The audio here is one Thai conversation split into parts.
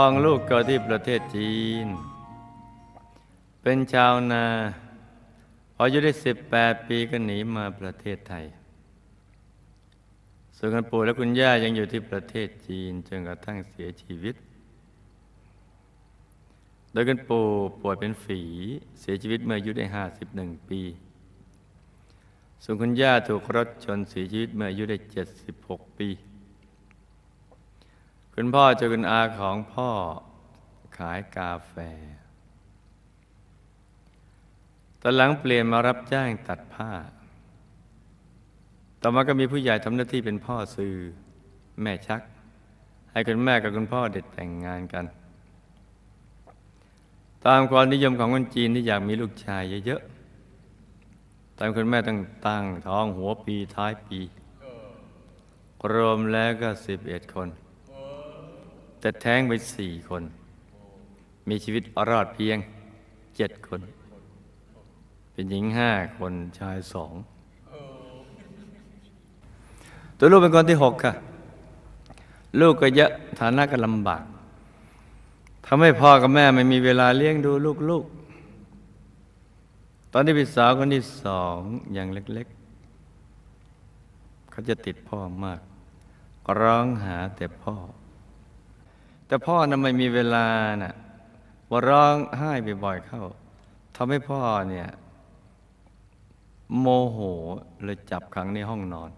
องลูกเกิดที่ประเทศจีน เป็นชาวนา พออายุได้ 18 ปีก็หนีมาประเทศไทย ส่วนคุณปู่และคุณย่ายังอยู่ที่ประเทศจีนจนกระทั่งเสียชีวิต โดยคุณปู่ป่วยเป็นฝีเสียชีวิตเมื่ออายุได้ 51 ปี ส่วนคุณย่าถูกรถชนเสียชีวิตเมื่ออายุได้ 76 ปี คุณพ่อเจอคุณอาของพ่อขายกาแฟ ตอนหลังเปลี่ยนมารับจ้างตัดผ้า ต่อมาก็มีผู้ใหญ่ทำหน้าที่เป็นพ่อสื่อแม่ชัก ให้คุณแม่กับคุณพ่อเด็ดแต่งงานกัน ตามความนิยมของคนจีนที่อยากมีลูกชายเยอะๆ ตามคุณแม่ต้องตั้งท้องหัวปีท้ายปี รวมแล้วก็สิบเอ็ดคน แต่แท้งไปสี่คน มีชีวิตรอดเพียงเจ็ดคน เป็นหญิงห้าคนชายสองตัวลูกเป็นคนที่หกค่ะ ลูกก็เยอะฐานะก็ลำบากทำให้พ่อกับแม่ไม่มีเวลาเลี้ยงดูลูกๆ ตอนที่พี่สาวคนที่สองอย่างเล็กๆ เขาจะติดพ่อมาก ร้องหาแต่พ่อ แต่พ่อน่ะไม่มีเวลาน่ะว่าร้องไห้บ่อยๆเข้าทำให้พ่อเนี่ย โมโหเลยจับขังในห้องนอน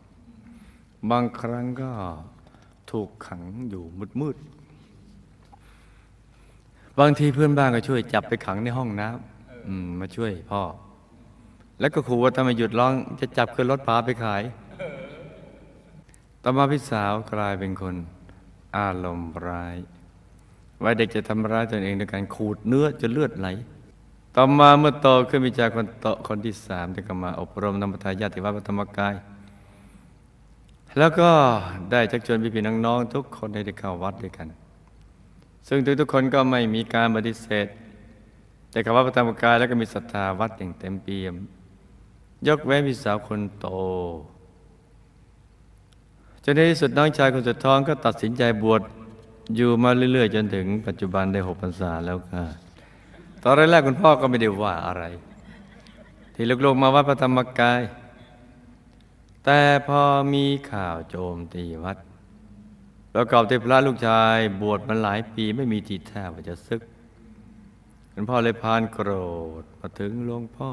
บางครั้งก็ถูกขังอยู่มืดๆบางทีเพื่อนบ้านก็ช่วยจับไปขังในห้องน้ำมมาช่วยพ่อ แล้วก็ขู่ว่าถ้าไม่หยุดร้อง จะจับขึ้นรถพาไปขาย ต่อมาพี่สาวกลายเป็นคนอารมณ์ร้าย วัยเด็กจะทำร้ายตนเองด้วยการขูดเนื้อจนเลือดไหล ต่อมาเมื่อโตขึ้นมีจากคนโตคนที่สามที่ก็มาอบรมนำทายาทที่วัดพระธรรมกาย แล้วก็ได้ชักชวนพี่ๆน้องๆทุกคนให้ได้เข้าวัดด้วยกัน ซึ่งทุกๆคนก็ไม่มีการปฏิเสธ แต่คำว่าพระธรรมกายแล้วก็มีศรัทธาวัดอย่างเต็มเปี่ยม ยกเว้นพี่สาวคนโตจนในที่สุดน้องชายคนสุดท้องก็ตัดสินใจบวช อยู่มาเรื่อย ๆ จนถึงปัจจุบันได้หกพรรษาแล้วค่ะ ตอนแรกๆคุณพ่อก็ไม่ได้ว่าอะไร ที่ลูกๆมาวัดพระธรรมกาย แต่พอมีข่าวโจมตีวัด ประกอบที่พระลูกชายบวชมาหลายปีไม่มีทีท่าว่าจะซึก คุณพ่อเลยพานโกรธมาถึงหลวงพ่อ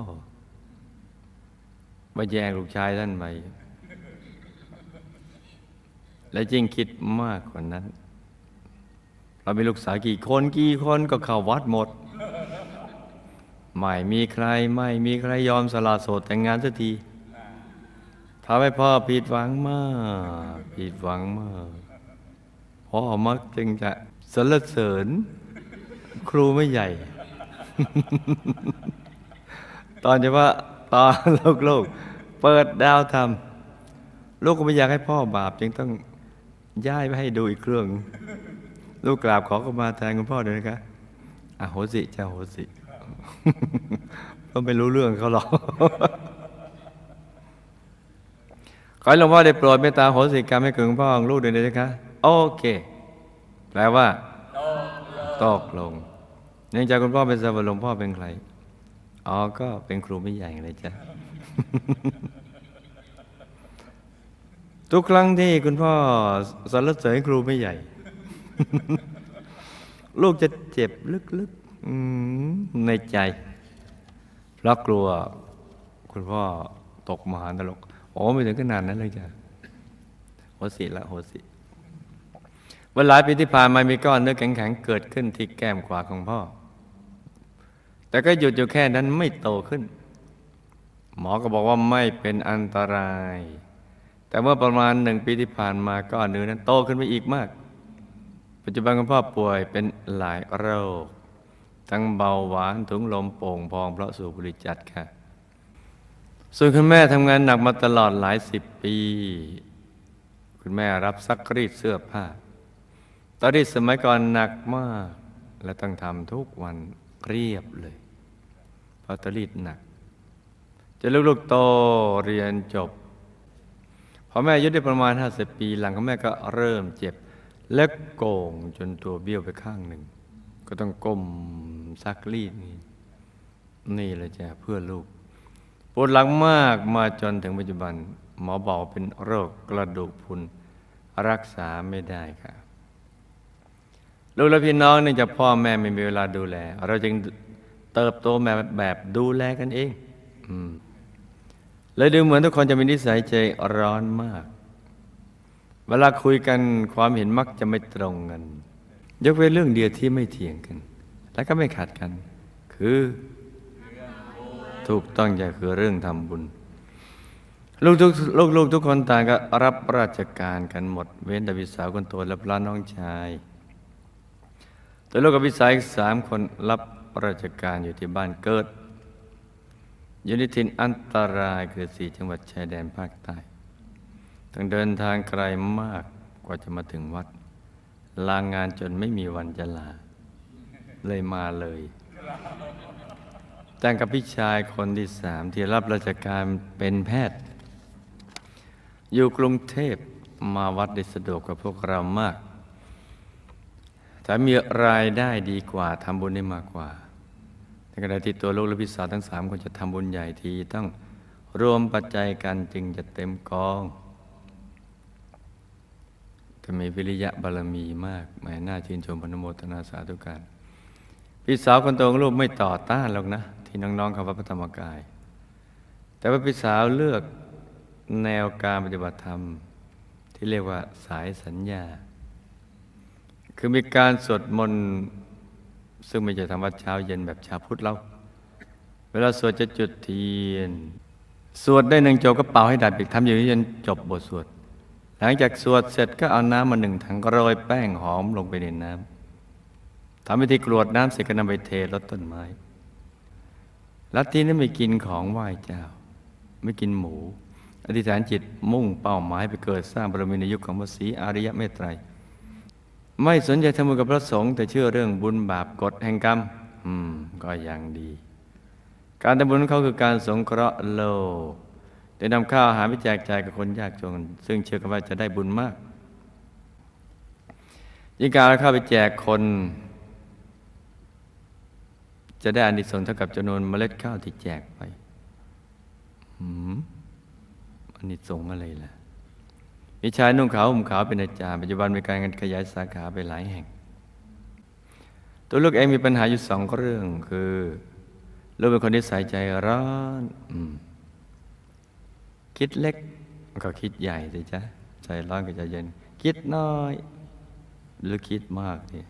มาแย่งลูกชายท่านไปและยิ่งคิดมากกว่านั้น เรามีลูกสาวกี่คนกี่คนก็เข้าวัดหมด ไม่มีใครไม่มีใครยอมสละโสดแต่งงานสักทีทำให้พ่อผิดหวังมาก ผิดหวังมาก พ่อมักจึงจะสรรเสริญ ครูไม่ใหญ่ ตอนจะว่าตอนโลกๆเปิดดาวทำลูกก็ไม่อยากให้พ่อบาป จึงต้องย้ายไปให้ดูอีกเครื่อง ลูกกราบขอเข้ามาแทนคุณพ่อด้วยนะคะอโหสิจะโหสิก็ไม่รู้เรื่องเขาหรอกขอให้หลวงพ่อได้โปรดเมตตาโหสิกรรมให้กับคุณพ่อของลูกด้วยนะคะโอเค แปลว่าตกลงเนื่องจากคุณพ่อเป็นสาวหลวงพ่อเป็นใครอ๋อก็เป็นครูไม่ใหญ่เลยจ้ะทุกครั้งที่คุณพ่อสรรเสริญครูไม่ใหญ่ ลูกจะเจ็บลึกๆในใจ เพราะกลัวคุณพ่อตกมหานรกโอ้ไม่ถึงขนาดนั้นเลยจ้ะโหสิละโหสิวันหลายปีที่ผ่านมามีก้อนเนื้อแข็งๆเกิดขึ้นที่แก้มขวาของพ่อ แต่ก็หยุดอยู่แค่นั้นไม่โตขึ้น หมอก็บอกว่าไม่เป็นอันตราย แต่เมื่อประมาณหนึ่งปีที่ผ่านมาก้อนเนื้อนั้นโตขึ้นไปอีกมาก ปัจจุบันคุณพ่อป่วยเป็นหลายโรค ทั้งเบาหวานถุงลมโป่งพองเพราะสูบบุหรี่จัดค่ะ ส่วนคุณแม่ทำงานหนักมาตลอดหลายสิบปี คุณแม่รับซักรีดเสื้อผ้า ตอนนี้สมัยก่อนหนักมาก และต้องทำทุกวันเรียบเลย เพราะตรีดหนัก จะลูกๆโตเรียนจบพอแม่อายุได้ประมาณ 50 ปี หลังของแม่ก็เริ่มเจ็บ และโก่งจนตัวเบี้ยวไปข้างหนึ่ง ก็ต้องก้มซักรีดนี่นี่เลยจ้ะเพื่อลูกปวดหลังมากมาจนถึงปัจจุบัน หมอบอกเป็นโรคกระดูกพุนรักษาไม่ได้ค่ะลูกและพี่น้องเนื่องจากพ่อแม่ไม่มีเวลาดูแล เราจึงเติบโตแบบแบบดูแลกันเอง อืมเลยดูเหมือนทุกคนจะมีนิสัยใจร้อนมาก เวลาคุยกันความเห็นมักจะไม่ตรงกัน ยกเว้นเรื่องเดียวที่ไม่เถียงกัน และก็ไม่ขัดกัน คือถูกต้องอย่าคือเรื่องทำบุญ ลูกทุกลูกลูกทุกคนต่างก็รับราชการกันหมด เว้นแต่พี่สาวคนโตและพระน้องชายแต่ลูกกับพี่สาวอีกสามคนรับราชการอยู่ที่บ้านเกิดอยู่ในถิ่นอันตรายคือสี่จังหวัดชายแดนภาคใต้ ต้องเดินทางไกลมากกว่าจะมาถึงวัด ลางงานจนไม่มีวันจะลา เลยมาเลย แต่งกับพี่ชายคนที่สามที่รับราชการเป็นแพทย์ อยู่กรุงเทพมาวัดได้สะดวกกว่าพวกเรามากถ้ามีรายได้ดีกว่าทำบุญได้มากกว่าในขณะที่ตัวลูกและพี่สาวทั้งสามคนจะทำบุญใหญ่ทีต้องรวมปัจจัยกันจึงจะเต็มกอง จะมีวิริยะบารมีมากแหม่น่าชื่นชมพนโมทนาสาธุการพี่สาวคนโตของลูกไม่ต่อต้านหรอกนะ ที่น้องๆคำว่าพระธรรมกาย แต่ว่าพี่สาวเลือกแนวการปฏิบัติธรรม ที่เรียกว่าสายสัญญา คือมีการสวดมนต์ซึ่งไม่ใช่ทำวัดเช้าเย็นแบบชาวพุทธเรา เวลาสวดจะจุดเทียน สวดได้หนึ่งจบก็เป่าให้ดับอีกทำอย่างนี้จนจบบทสวด หลังจากสวดเสร็จก็เอาน้ำมาหนึ่งถังก็โรยแป้งหอมลงไปในน้ำทำพิธีกรวดน้ำเสร็จก็นำไปเทรดต้นไม้ลัทธินั้นไม่กินของไหว้เจ้า ไม่กินหมู อธิษฐานจิตมุ่งเป้าหมายไปเกิดสร้างบารมีในยุคของพระศรีอริยเมตไตร ไม่สนใจทำบุญกับพระสงฆ์แต่เชื่อเรื่องบุญบาปกฎแห่งกรรม อืม ก็ยังดี การทำบุญของเขาคือการสงเคราะห์โลก ได้นำข้าวอาหารไปแจกจ่ายกับคนยากจน ซึ่งเชื่อกันว่าจะได้บุญมากยิ่งการเอาข้าวไปแจกคน จะได้อานิสงส์เท่ากับจำนวนเมล็ดข้าวที่แจกไปหืมอานิสงส์อะไรล่ะมีชายนุ่งขาวห่มขาวเป็นอาจารย์ปัจจุบันมีการขยายสาขาไปหลายแห่ง ตัวลูกเองมีปัญหาอยู่สองเรื่องคือ ลูกเป็นคนที่ใส่ใจร้อนอม คิดเล็กก็คิดใหญ่สิจ๊ะใจร้อนก็ใจเย็น คิดน้อย หรือคิดมากเนี่ย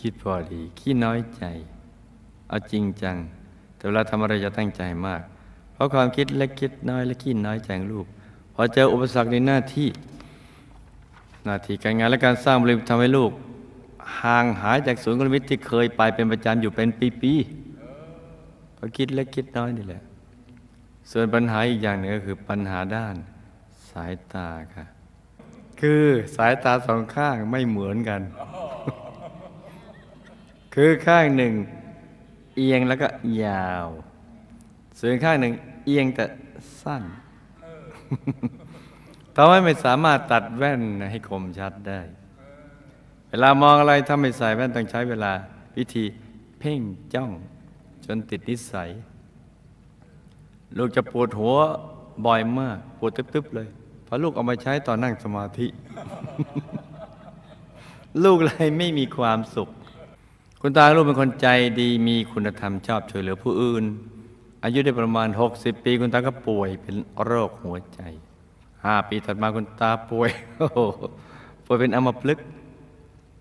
คิดพอดีขี้น้อยใจ เอาจริงจัง แต่เวลาทำอะไรจะตั้งใจมาก เพราะความคิดเล็กคิดน้อยและขี้น้อยใจงลูกพอเจออุปสรรคในหน้าที่ หน้าที่การงานและการสร้างบริษัททำให้ลูกห่างหายจากศูนย์กลมิตที่เคยไปเป็นประจำอยู่เป็นปีๆเพราะคิดเล็กคิดน้อยนี่แหละ ส่วนปัญหาอีกอย่างหนึ่งก็คือปัญหาด้านสายตาค่ะ คือสายตาสองข้างไม่เหมือนกัน คือข้างหนึ่ง เอียงแล้วก็ยาว ส่วนข้างหนึ่ง เอียงแต่สั้นทำให้ไม่สามารถตัดแว่นให้คมชัดได้ เวลามองอะไรถ้าไม่ใส่แว่นต้องใช้เวลา วิธีเพ่งจ้องจนติดนิสัย ลูกจะปวดหัวบ่อยมาก ปวดตึ๊บๆเลยพราะลูกเอามาใช้ตอนนั่งสมาธิ ลูกเลยไม่มีความสุข คุณตาลูกเป็นคนใจดีมีคุณธรรมชอบช่วยเหลือผู้อื่น อายุได้ประมาณ 60 ปี คุณตาก็ป่วยเป็นโรคหัวใจห้าปีถัดมาคุณตาป่วยโอ้ป่วยเป็นอัมพฤกษ์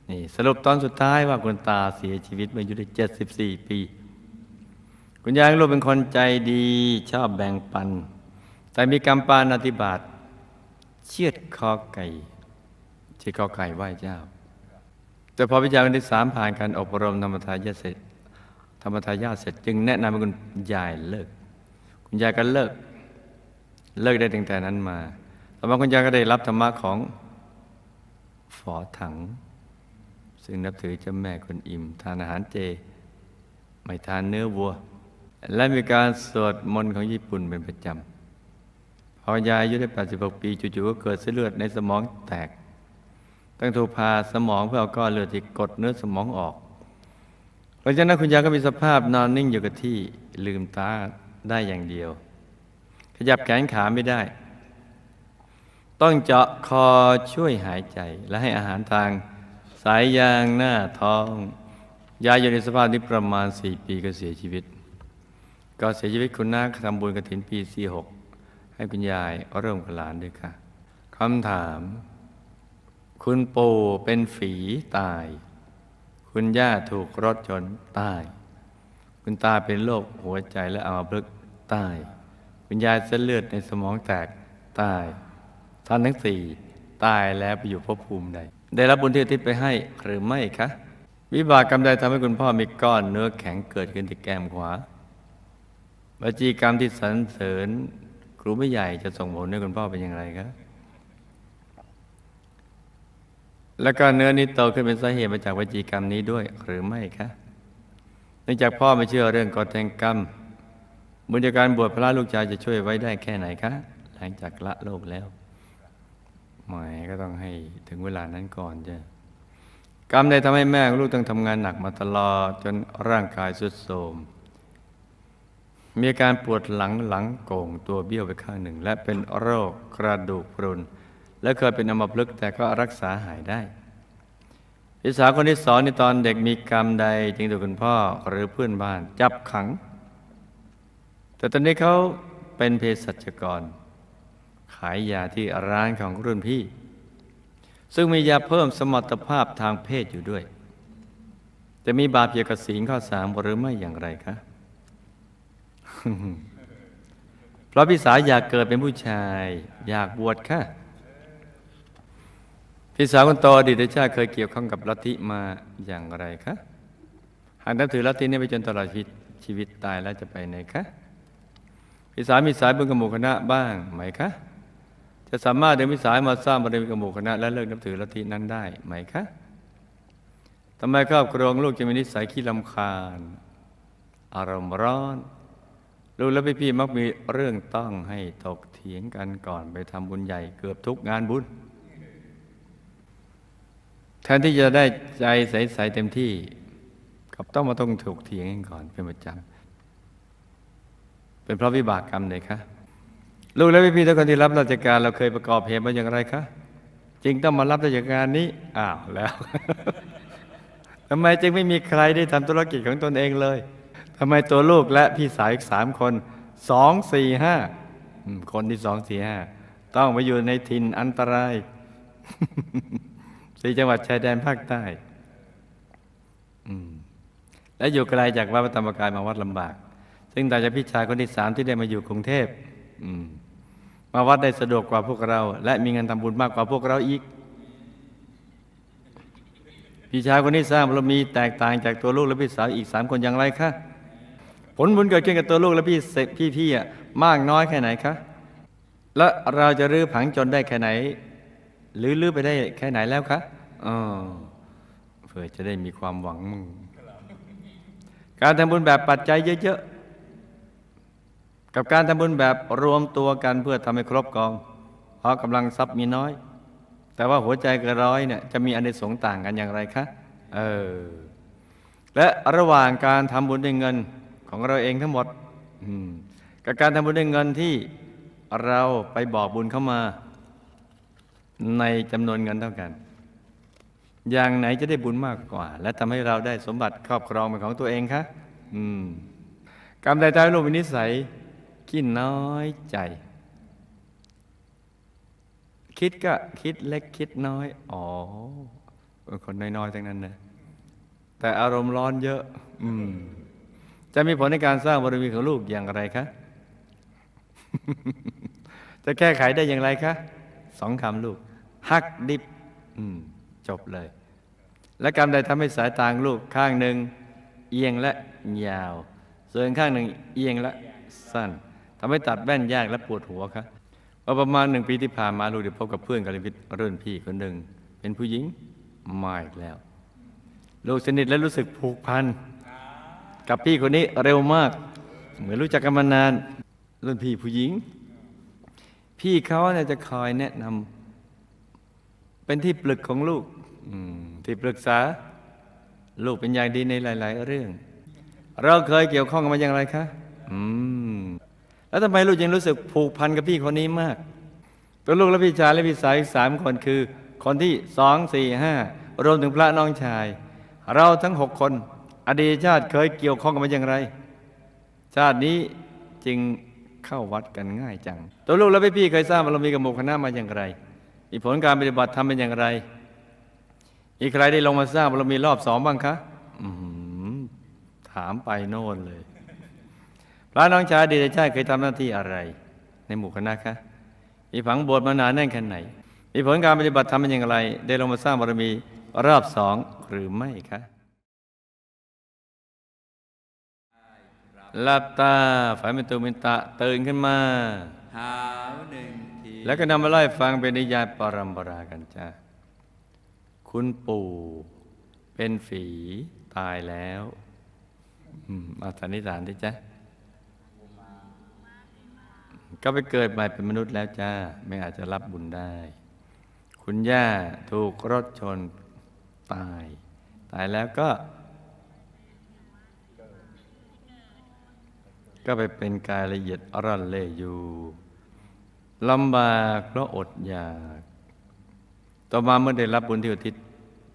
นี่สรุปตอนสุดท้ายว่าคุณตาเสียชีวิตเมื่ออายุได้ 74 ปี คุณยายลูกเป็นคนใจดีชอบแบ่งปัน แต่มีกรรมปานาธิบาตเชือดคอไก่เชือดคอไก่ไหว้เจ้า แต่พอวิจารณ์ที่สามผ่านการอบรมธรรมทายาทเสร็จ ธรรมทายาทเสร็จ จึงแนะนำให้คุณยายเลิก คุณยายก็เลิก เลิกได้ตั้งแต่นั้นมาต่อมาคุณยายก็ได้รับธรรมะของฝอถัง ซึ่งนับถือเจ้าแม่คนอิมทานอาหารเจ ไม่ทานเนื้อวัว และมีการสวดมนต์ของญี่ปุ่นเป็นประจำพอคุณยายอายุได้ 86 ปีจู่ๆก็เกิดเส้นเลือดในสมองแตกต้องถูกผ่าสมองเพื่อเอาก้อนเลือดที่กดเนื้อสมองออก หลังจากนั้นคุณยายก็มีสภาพนอนนิ่งอยู่กับที่ลืมตาได้อย่างเดียว ขยับแขนขาไม่ได้ ต้องเจาะคอช่วยหายใจและให้อาหารทางสายยางหน้าท้อง ยายอยู่ในสภาพนี้ประมาณ 4 ปีก็เสียชีวิต ก็เสียชีวิตคุณน้าทำบุญกระถินปี46ให้คุณยายเริ่มกับหลานด้วยค่ะคำถาม คุณปู่เป็นฝีตาย คุณย่าถูกรถชนตาย คุณตาเป็นโรคหัวใจและอัมพฤกษ์ตาย คุณยายเส้นเลือดในสมองแตกตาย ท่านทั้งสี่ตายแล้วไปอยู่ภพภูมิใด ได้รับบุญที่ทิศไปให้หรือไม่คะ วิบากกรรมใดทำให้คุณพ่อมีก้อนเนื้อแข็งเกิดขึ้นที่แก้มขวา บาจีกรรมที่สรรเสริญครูไม่ใหญ่จะส่งผลให้คุณพ่อเป็นอย่างไรครับ แล้วก็เนื้อนี้โตขึ้นเป็นสาเหตุมาจากวจีกรรมนี้ด้วยหรือไม่คะเนื่องจากพ่อไม่เชื่อเรื่องกฎแห่งกรรมบุญจากการบวชพระลูกชายจะช่วยไว้ได้แค่ไหนคะ หลังจากละโลกแล้วหมายก็ต้องให้ถึงเวลานั้นก่อนจ้ะกรรมใดทำให้แม่ลูกต้องทำงานหนักมาตลอดจนร่างกายสุดโทรม มีอาการปวดหลังหลังโก่งตัวเบี้ยวไปข้างหนึ่ง และเป็นโรคกระดูกพรุน และเคยเป็นอัมพฤกษ์แต่ก็รักษาหายได้พี่สาวคนที่สองในตอนเด็กมีกรรมใด จึงถูกคุณพ่อหรือเพื่อนบ้านจับขัง แต่ตอนนี้เขาเป็นเภสัชกร ขายยาที่ร้านของรุ่นพี่ ซึ่งมียาเพิ่มสมรรถภาพทางเพศอยู่ด้วย จะมีบาปเกี่ยวกับศีลข้อสามหรือไม่อย่างไรคะ เพราะพี่สาวอยากเกิดเป็นผู้ชาย อยากบวชค่ะ พี่สาวคนโตอดีตชาติเคยเกี่ยวข้องกับลัทธิมาอย่างไรคะหากนับถือลัทธินี้ไปจนตลอดชีวิตชีวิตตายแล้วจะไปไหนคะพี่สาวมีสายบุญกับหมู่คณะบ้างไหมคะจะสามารถเดินวิสายมาสร้างบารมีกับหมู่คณะและเลิกนับถือลัทธินั้นได้ไหมคะทำไมครอบครัวของลูกจะมีนิสัยขี้ลำคาญ อารมณ์ร้อน ลูกและพี่ๆมักมีเรื่องต้องให้ถกเถียงกันก่อนไปทำบุญใหญ่เกือบทุกงานบุญ แทนที่จะได้ใจใสๆเต็มที่กับต้องมาต้องถกเถียงกันก่อนเป็นประจำเป็นเพราะวิบากกรรมเลยคะลูกและพี่ๆทุกคนที่รับราชการเราเคยประกอบเหตุมาอย่างไรคะจึงต้องมารับราชการนี้อ้าวแล้วทำไมจึงไม่มีใครได้ทำธุรกิจของตนเองเลย ทำไมตัวลูกและพี่สาวอีกสามคนสองสี่ห้าคนที่สองสี่ห้าต้องมาอยู่ในถิ่นอันตรายสี่จังหวัดชายแดนภาคใต้และอยู่ไกลจากวัดพระธรรมกายมาวัดลำบาก ซึ่งต่างจากพี่ชายคนที่สามที่ได้มาอยู่กรุงเทพมมาวัดได้สะดวกกว่าพวกเรา และมีเงินทำบุญมากกว่าพวกเราอีก พี่ชายคนนี้สร้างบารมีแตกต่างจากตัวลูกและพี่สาวอีกสามคนอย่างไรคะ ผลบุญเกิดขึ้นกับตัวลูกและพี่เสพี่พี่อะมากน้อยแค่ไหนคะและเราจะรื้อผังจนได้แค่ไหน หรือลื้อไปได้แค่ไหนแล้วคะอ๋อเพื่อจะได้มีความหวังมึงการทำบุญแบบปัจจัยเยอะๆ กับการทำบุญแบบรวมตัวกันเพื่อทำให้ครบกอง เพราะกำลังทรัพย์มีน้อย แต่ว่าหัวใจกินร้อยเนี่ยจะมีอันในสงส์ต่างกันอย่างไรคะ เออ และระหว่างการทำบุญด้วยเงิน ของเราเองทั้งหมดกับการทำบุญด้วยเงินที่เราไปบอกบุญเข้ามา ในจำนวนเงินเท่ากัน อย่างไหนจะได้บุญมากกว่า และทำให้เราได้สมบัติครอบครองเป็นของตัวเองคะกรรมใดทำให้ลูกมีนิสัยขี้น้อยใจ คิดก็คิดเล็กคิดน้อย อ๋อคนน้อยๆทั้งนั้นนะแต่อารมณ์ร้อนเยอะ อืม จะมีผลในการสร้างบารมีของลูกอย่างไรคะ จะแก้ไขได้อย่างไรคะสองคำลูก ฮักดิบจบเลย และกรรมใดทำให้สายตางลูกข้างหนึ่ง เอียงและยาว ส่วนข้างหนึ่งเอียงและสั้นทำให้ตัดแว่นยากและปวดหัวคะว่าประมาณหนึ่งปีที่ผ่านมาลูกได้พบกับเพื่อนกัลยาณมิตรรุ่นพี่คนหนึ่ง เป็นผู้หญิงมาอีกแล้ว ลูกสนิทและรู้สึกผูกพัน กับพี่คนนี้เร็วมาก เหมือนรู้จักกันมานานรุ่นพี่ผู้หญิง พี่เขาเนี่ยจะคอยแนะนำเป็นที่ปรึกของลูกที่ปรึกษา ลูกเป็นอย่างดีในหลาย ๆ เรื่อง เราเคยเกี่ยวข้องกันมาอย่างไรคะอืมแล้วทำไมลูกยังรู้สึกผูกพันกับพี่คนนี้มาก ตัวลูกและพี่ชายและพี่สาวอีกสามคนคือ คนที่สองสี่ห้ารวมถึงพระน้องชาย เราทั้งหกคน อดีตชาติเคยเกี่ยวข้องกันมาอย่างไร ชาตินี้จึงเข้าวัดกันง่ายจัง ตัวลูกและพี่พี่ๆเคยสร้างบารมีกับหมู่คณะมาอย่างไร มีผลการปฏิบัติทำเป็นอย่างไร อีกใครได้ลงมาสร้างบารมีรอบสองบ้างคะถามไปโน่นเลย พระน้องชายอดีตชาติเคยทำหน้าที่อะไร ในหมู่คณะคะ มีผังบวชมานานแน่นแค่ไหน มีผลการปฏิบัติทำเป็นอย่างไร ได้ลงมาสร้างบารมีรอบสองหรือไม่คะ หลับตาฝันเป็นตุเป็นตะตื่นขึ้นมาหาวหนึ่งทีแล้วก็นำมาไล่ฟังเป็นนิยายปรัมปรากันจ้าคุณปู่เป็นฝีตายแล้วอืมมาสันนิษฐานดิจ้ะก็ไปเกิดใหม่เป็นมนุษย์แล้วจ้า ไม่อาจจะรับบุญได้ คุณย่าถูกรถชนตาย ตายแล้วก็ ก็ไปเป็นกายละเอียดร่อนเล่อยู่ลำบากเพราะอดอยาก ต่อมาเมื่อได้รับบุญที่อุทิศ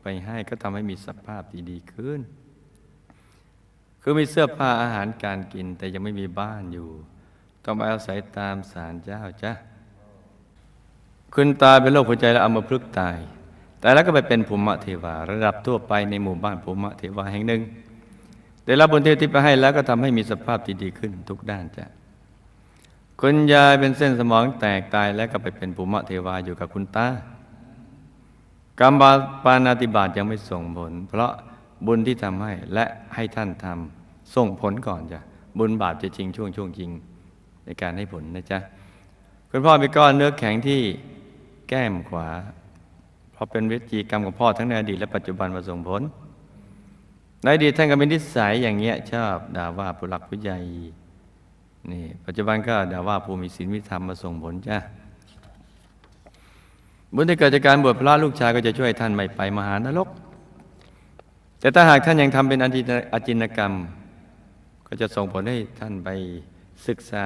ไปให้ก็ทำให้มีสภาพที่ดีขึ้น คือมีเสื้อผ้าอาหารการกินแต่ยังไม่มีบ้านอยู่ ต้องมาอาศัยตามสารเจ้าจ้ะคุณตาเป็นโรคหัวใจและอัมพฤกษ์ตาย แต่แล้วก็ไปเป็นภูมิเทวา ระดับทั่วไปในหมู่บ้านภูมิเทวาแห่งหนึ่ง ได้รับบุญที่ทิศไปให้แล้วก็ทำให้มีสภาพที่ดีขึ้นทุกด้านจ้ะคุณยายเป็นเส้นสมองแตกตายแล้วก็ไปเป็นภูมิเทวาอยู่กับคุณตากรรมบาปานาติบาตยังไม่ส่งผล เพราะบุญที่ทำให้และให้ท่านทำส่งผลก่อนจ้ะบุญบาปจะจริงช่วงช่วงจริงในการให้ผลนะจ๊ะคุณพ่อมีก้อนเนื้อแข็งที่แก้มขวา เพราะเป็นเวิจีกรรมของพ่อทั้งในอดีตและปัจจุบันมาส่งผล ในอดีตท่านก็มีนิสัยอย่างเงี้ย ชอบด่าว่าผู้หลักผู้ใหญ่นี่ปัจจุบันก็ด่าว่าผู้มีศีลมีธรรมมาส่งผลจ้ะบุญที่เกิดจากการบวชพระลูกชายก็จะช่วยท่านไม่ไปมหานรก แต่ถ้าหากท่านยังทำเป็นอจินอจินกรรม ก็จะส่งผลให้ท่านไปศึกษา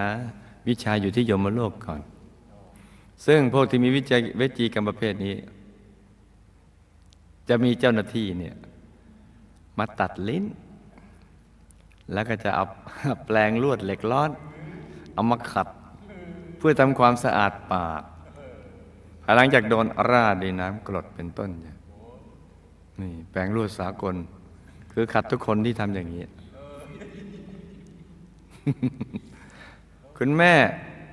วิชาอยู่ที่ยมโลกก่อน ซึ่งพวกที่มีวิจัยเวจีกรรมประเภทนี้ จะมีเจ้าหน้าที่เนี่ย มาตัดลิ้น แล้วก็จะเอาแปลงลวดเหล็กร้อน เอามาขัด เพื่อทำความสะอาดปากหลังจากโดนราดด้วยน้ำกรดเป็นต้นเนี่ยนี่แปลงลวดสากล คือขัดทุกคนที่ทำอย่างนี้ คุณแม่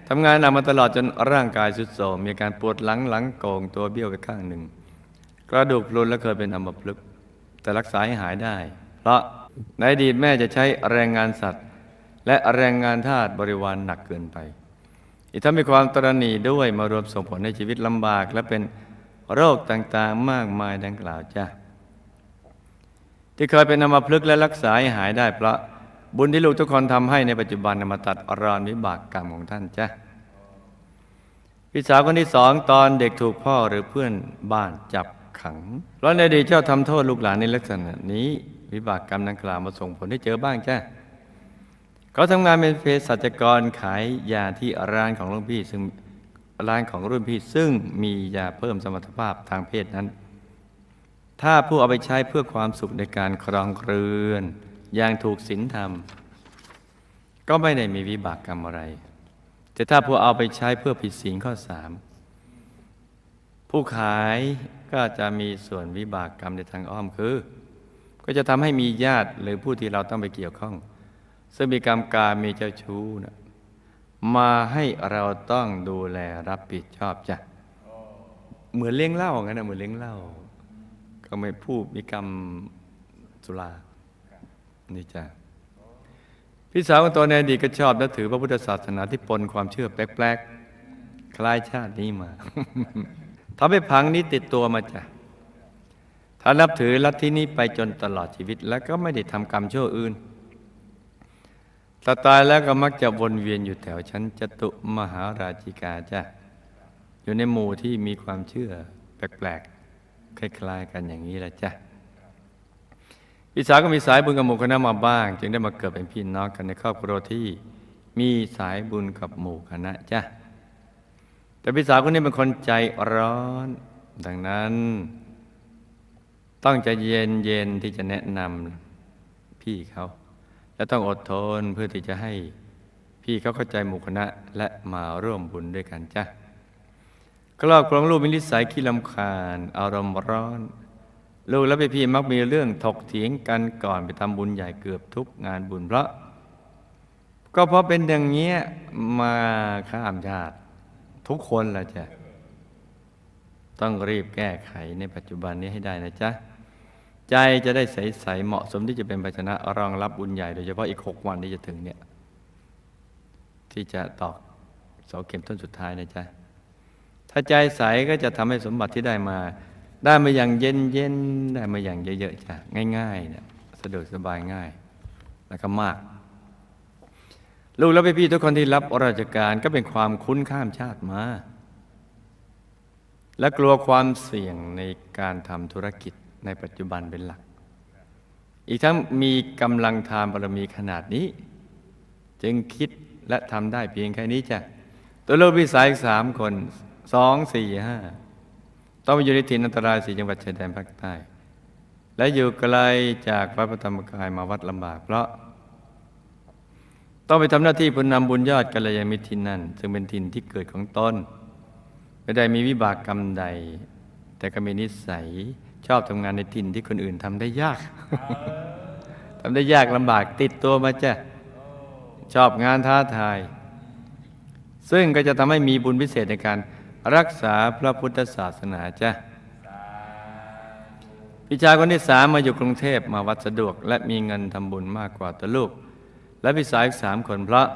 ทำงานหนักมาตลอดจนร่างกายสุดโทรมมีอาการปวดหลังหลังโกงตัวเบี้ยวไปข้างหนึ่ง กระดูกพรุนและเคยเป็นอัมพฤกษ์ แต่รักษาให้หายได้ เพราะในอดีตแม่จะใช้แรงงานสัตว์ และแรงงานทาสบริวารหนักเกินไป อีกทั้งมีความตรณีด้วยมารวมส่งผลให้ชีวิตลำบาก และเป็นโรคต่างๆมากมายดังกล่าวจ้ะที่เคยเป็นอัมพฤกและรักษาให้หายได้เพราะบุญที่ลูกทุกคนทำให้ในปัจจุบันนมาตัดอรอนวิบากกรรมของท่านจ้ะพี่สาวคนที่สองตอนเด็กถูกพ่อหรือเพื่อนบ้านจับ ขังเพราะในอดีตเจ้าทำโทษลูกหลานในลักษณะนี้ วิบากกรรมดังกล่าวมาส่งผลให้เจอบ้างจ้ะเขาทำงานเป็นเภสัชกรขายยาที่ร้านของรุ่นพี่ ซึ่งร้านของรุ่นพี่ซึ่งมียาเพิ่มสมรรถภาพทางเพศนั้น ถ้าผู้เอาไปใช้เพื่อความสุขในการครองเรือน อย่างถูกศีลธรรม ก็ไม่ได้มีวิบากกรรมอะไร แต่ถ้าผู้เอาไปใช้เพื่อผิดศีลข้อสามผู้ขาย ก็จะมีส่วนวิบากกรรมในทางอ้อมคือ ก็จะทำให้มีญาติหรือผู้ที่เราต้องไปเกี่ยวข้อง ซึ่งมีกรรมการมีเจ้าชู้นะมาให้เราต้องดูแลรับผิดชอบจ้ะเหมือนเลี้ยงเหล้างั้นนะเหมือนเลี้ยงเหล้าก็ไม่พูดมีกรรมสุรานี่จ้ะพี่สาวของตัวในอดีตก็ชอบนับถือพระพุทธศาสนาที่ปนความเชื่อแปลกๆคล้ายชาตินี้มา ทำให้พังนี้ติดตัวมาจ้ะถ้านับถือลัทธินี้ไปจนตลอดชีวิต แล้วก็ไม่ได้ทำกรรมชั่วอื่นถ้าตายแล้วก็มักจะวนเวียนอยู่แถวชั้นจตุมหาราชิกาจ้ะอยู่ในหมู่ที่มีความเชื่อแปลกๆ คล้ายๆ กันอย่างนี้แหละจ้ะพี่สาวก็มีสายบุญกับหมู่คณะมาบ้าง จึงได้มาเกิดเป็นพี่น้องกันในครอบครัวที่มีสายบุญกับหมู่คณะจ้ะ แต่พี่สาวคนนี้เป็นคนใจร้อน ดังนั้น ต้องใจเย็นเย็นๆที่จะแนะนำพี่เขา และต้องอดทนเพื่อที่จะให้ พี่เขาเข้าใจหมู่คณะและมาร่วมบุญด้วยกันจ้ะครอบครองลูกมีนิสัยขี้ลำคาญ อารมณ์ร้อน ลูกและพี่พี่มักมีเรื่องถกเถียงกันก่อนไปทำบุญใหญ่เกือบทุกงานบุญเพราะ ก็เพราะเป็นอย่างเงี้ยมาข้ามชาติ ทุกคนแหละจ้ะต้องรีบแก้ไขในปัจจุบันนี้ให้ได้นะจ๊ะ ใจจะได้ใสๆเหมาะสมที่จะเป็นภาชนะรองรับบุญใหญ่โดยเฉพาะอีกหกวันที่จะถึงเนี่ย ที่จะตอกเสาเข็มต้นสุดท้ายนะจ๊ะ ถ้าใจใสก็จะทำให้สมบัติที่ได้มา ได้มาอย่างเย็นๆได้มาอย่างเยอะๆจ้ะง่ายๆเนี่ยสะดวกสบายง่าย แล้วก็มาก ลูกและพี่ๆทุกคนที่รับราชการก็เป็นความคุ้นข้ามชาติมา และกลัวความเสี่ยงในการทำธุรกิจในปัจจุบันเป็นหลัก อีกทั้งมีกำลังทานบารมีขนาดนี้ จึงคิดและทำได้เพียงแค่นี้จ้ะตัวลูกพี่สายสามคนสองสี่ห้าต้องไปอยู่ในถิ่นอันตรายสี่จังหวัดชายแดนภาคใต้ และอยู่ไกลจากวัดพระธรรมกายมาวัดลำบาก เพราะ ต้องไปทำหน้าที่ผู้นำบุญยอดกัลยาณมิตรที่นั่น ซึ่งเป็นถิ่นที่เกิดของตนไม่ได้มีวิบากกรรมใด แต่ก็มีนิสัยชอบทำงานในถิ่นที่คนอื่นทำได้ยากทำได้ยากลำบากติดตัวมาจ้ะชอบงานท้าทาย ซึ่งก็จะทำให้มีบุญพิเศษในการรักษาพระพุทธศาสนาจ้ะพี่ชายคนที่สามมาอยู่กรุงเทพมาวัดสะดวก และมีเงินทำบุญมากกว่าตัวลูก และพี่สาวอีกสามคนเพราะ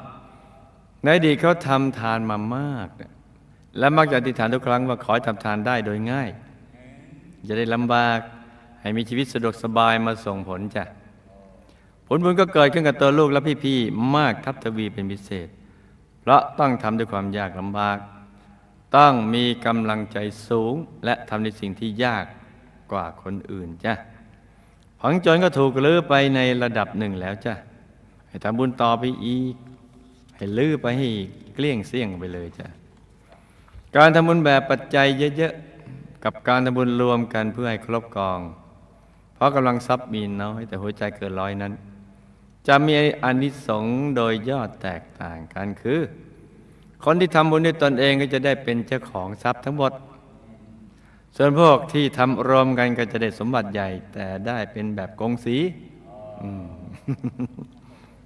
ในอดีตเขาทำทานมามาก และมักจะอธิษฐานทุกครั้งว่าขอให้ทำทานได้โดยง่าย จะได้ลำบากให้มีชีวิตสะดวกสบายมาส่งผลจ้ะผลบุญก็เกิดขึ้นกับตัวลูกและพี่ๆมากทับทวีเป็นพิเศษ เพราะต้องทำด้วยความยากลำบาก ต้องมีกำลังใจสูงและทำในสิ่งที่ยากกว่าคนอื่นจ้ะผังจนก็ถูกลื้อไปในระดับหนึ่งแล้วจ้ะ ให้ทำบุญต่อไปอีก ให้ลื้อไปให้เกลี้ยงเสี่ยงไปเลยจ้ะการทำบุญแบบปัจจัยเยอะๆ กับการทำบุญรวมกันเพื่อให้ครบกอง เพราะกำลังทรัพย์มีน้อยแต่หัวใจเกินร้อยนั้น จะมีอานิสงส์โดยยอดแตกต่างกันคือ คนที่ทำบุญด้วยตนเองก็จะได้เป็นเจ้าของทรัพย์ทั้งหมด ส่วนพวกที่ทำรวมกันก็จะได้สมบัติใหญ่ แต่ได้เป็นแบบกงสี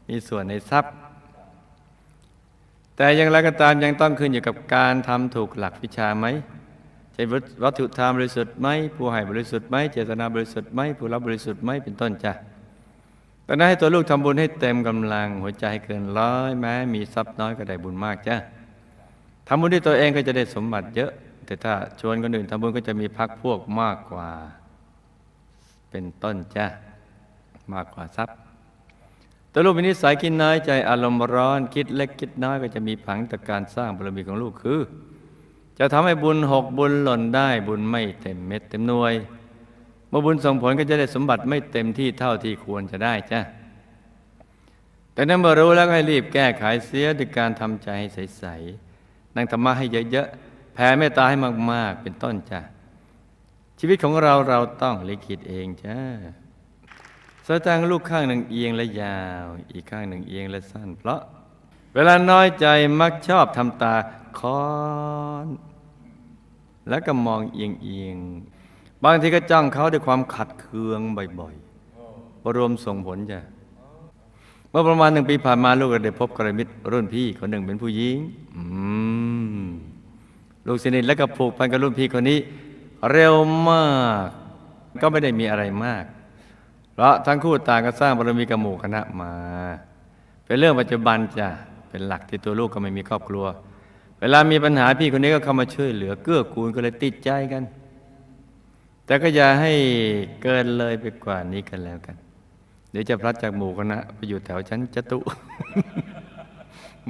มีส่วนในทรัพย์ แต่อย่างไรก็ตามยังต้องขึ้นอยู่กับการทำถูกหลักวิชาไหมใช่วัตถุธรรมบริสุทธิ์ไหมผู้ให้บริสุทธิ์ไหมเจตนาบริสุทธิ์ไหมผู้รับบริสุทธิ์ไหมเป็นต้นจ้ะดังนั้นให้ตัวลูกทำบุญให้เต็มกำลัง หัวใจให้เกินร้อยแม้ มีทรัพย์น้อยก็ได้บุญมากจ้ะทำบุญด้วยตัวเองก็จะได้สมบัติเยอะ แต่ถ้าชวนคนอื่นทำบุญก็จะมีพักพวกมากกว่า เป็นต้นจ้ะมากกว่าทรัพย์ ตัวลูกมีนิสัยคิดน้อยใจอารมณ์ร้อนคิดเล็กคิดน้อยก็จะมีผังต่อการสร้างบารมีของลูกคือ จะทำให้บุญหกบุญหล่นได้บุญไม่เต็มเม็ดเต็มหน่วย เมื่อบุญส่งผลก็จะได้สมบัติไม่เต็มที่เท่าที่ควรจะได้จ้ะแต่นั้นเมื่อรู้แล้วให้รีบแก้ไขเสียด้วยการทำใจให้ใสๆนั่งธรรมะให้เยอะๆแผ่เมตตาให้มากๆเป็นต้นจ้ะชีวิตของเราเราต้องลิขิตเองจ้า สายตาของลูกข้างหนึ่งเอียงและยาว อีกข้างหนึ่งเอียงและสั้น เพราะเวลาน้อยใจมักชอบทำตาค้อน แล้วก็มองเอียงเอียงๆบางทีก็จ้องเขาด้วยความขัดเคืองบ่อยๆรวมส่งผลจ้ะเมื่อประมาณหนึ่งปีผ่านมาลูกก็ได้พบกระมิตรรุ่นพี่คนหนึ่งเป็นผู้หญิงลูกสนิทและก็ผูกพันกับรุ่นพี่คนนี้ เร็วมาก ก็ไม่ได้มีอะไรมาก ราะทั้งคู่ต่างก็สร้างบารมีกับหมู่คณะมา เป็นเรื่องปัจจุบันจ้ะเป็นหลักที่ตัวลูกก็ไม่มีครอบครัว เวลามีปัญหาพี่คนนี้ก็เข้ามาช่วยเหลือเกื้อกูลก็เลยติดใจกัน แต่ก็อย่าให้เกินเลยไปกว่านี้กันแล้วกัน เดี๋ยวจะพลัดจากหมู่คณะไปอยู่แถวชั้นจตุ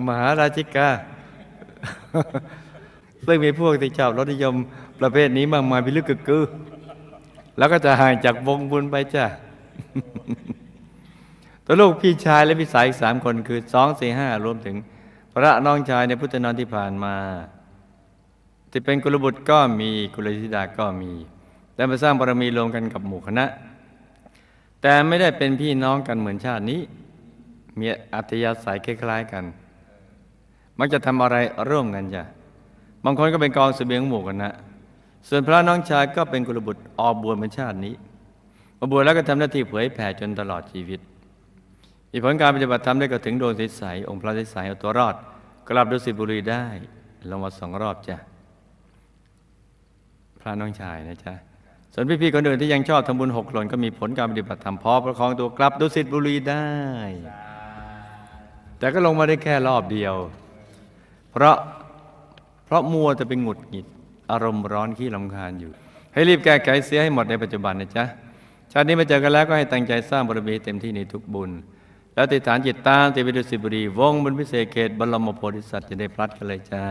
มหาราชิกาซึ่งมีพวกที่ชอบรสนิยมประเภทนี้มากมายพิลึกกึกกือแล้วก็จะห่างจากวงบุญไปจ้ะ ตัวลูกพี่ชายและพี่สาวอีกสามคนคือสองสี่ห้ารวมถึง พระน้องชายในพุทธนอนที่ผ่านมาที่เป็นกุลบุตรก็มีกุลธิดาก็มี ได้มาสร้างบารมีรวมกันกับหมู่คณะ แต่ไม่ได้เป็นพี่น้องกันเหมือนชาตินี้ มีอัธยาศัยคล้ายๆกัน มักจะทำอะไรร่วมกันจ้ะบางคนก็เป็นกองเสบียงหมู่กันนะส่วนพระน้องชายก็เป็นกุลบุตรออกบวชเป็นชาตินี้ มาบวชแล้วก็ทำหน้าที่เผยแผ่จนตลอดชีวิต มีผลการปฏิบัติธรรมได้ก็ถึงดวงใสๆองค์พระใสๆเอาตัวรอด กลับดุสิตบุรีได้ลงมาสองรอบจ้ะพระน้องชายนะจ๊ะส่วนพี่ๆคนอื่นที่ยังชอบทำบุญหกหล่นก็มีผลการปฏิบัติธรรมพอประคองตัวกลับดุสิตบุรีได้ แต่ก็ลงมาได้แค่รอบเดียว เพราะเพราะมัวจะไปหงุดหงิด อารมณ์ร้อนขี้ลำคาญอยู่ ให้รีบแก้ไขเสียให้หมดในปัจจุบันนะจ๊ะ ชาตินี้มาเจอกันแล้วก็ให้ตั้งใจสร้างบารมีเต็มที่ในทุกบุญ แล้วติดฐานจิตตามติดไปดุสิบุรี วงบนพิเศษเขตบรมโพธิสัตว์จะได้พลัดกันเลยจ้า